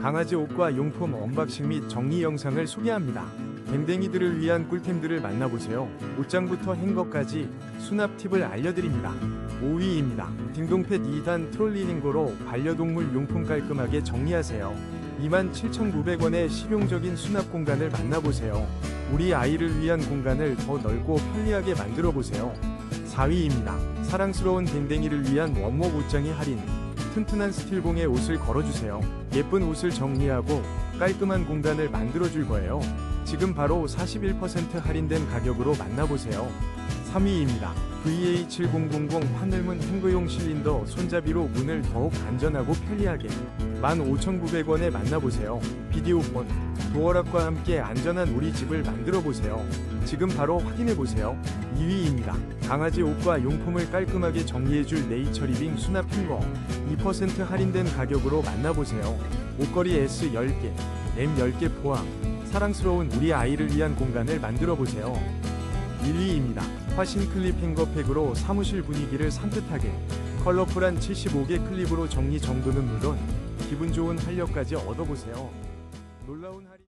강아지 옷과 용품 언박싱 및 정리 영상을 소개합니다. 댕댕이들을 위한 꿀템들을 만나보세요. 옷장부터 행거까지 수납 팁을 알려드립니다. 5위입니다. 딩동펫 2단 트롤리 행거로 반려동물 용품 깔끔하게 정리하세요. 27,900원의 실용적인 수납 공간을 만나보세요. 우리 아이를 위한 공간을 더 넓고 편리하게 만들어 보세요. 4위입니다. 사랑스러운 댕댕이를 위한 원목 옷장의 할인. 튼튼한 스틸봉에 옷을 걸어주세요. 예쁜 옷을 정리하고 깔끔한 공간을 만들어줄 거예요. 지금 바로 41% 할인된 가격으로 만나보세요. 3위입니다. VA7000 하늘문 행거용 실린더 손잡이로 문을 더욱 안전하고 편리하게 15,900원에 만나보세요. 비디오폰, 도어락과 함께 안전한 우리 집을 만들어 보세요. 지금 바로 확인해 보세요. 2위입니다. 강아지 옷과 용품을 깔끔하게 정리해줄 네이처 리빙 수납 행거 2% 할인된 가격으로 만나보세요. 옷걸이 S 10개, M 10개 포함 사랑스러운 우리 아이를 위한 공간을 만들어 보세요. 1위입니다. 화신 클립 행거팩으로 사무실 분위기를 산뜻하게 컬러풀한 75개 클립으로 정리 정도는 물론 기분 좋은 활력까지 얻어보세요. 놀라운 할인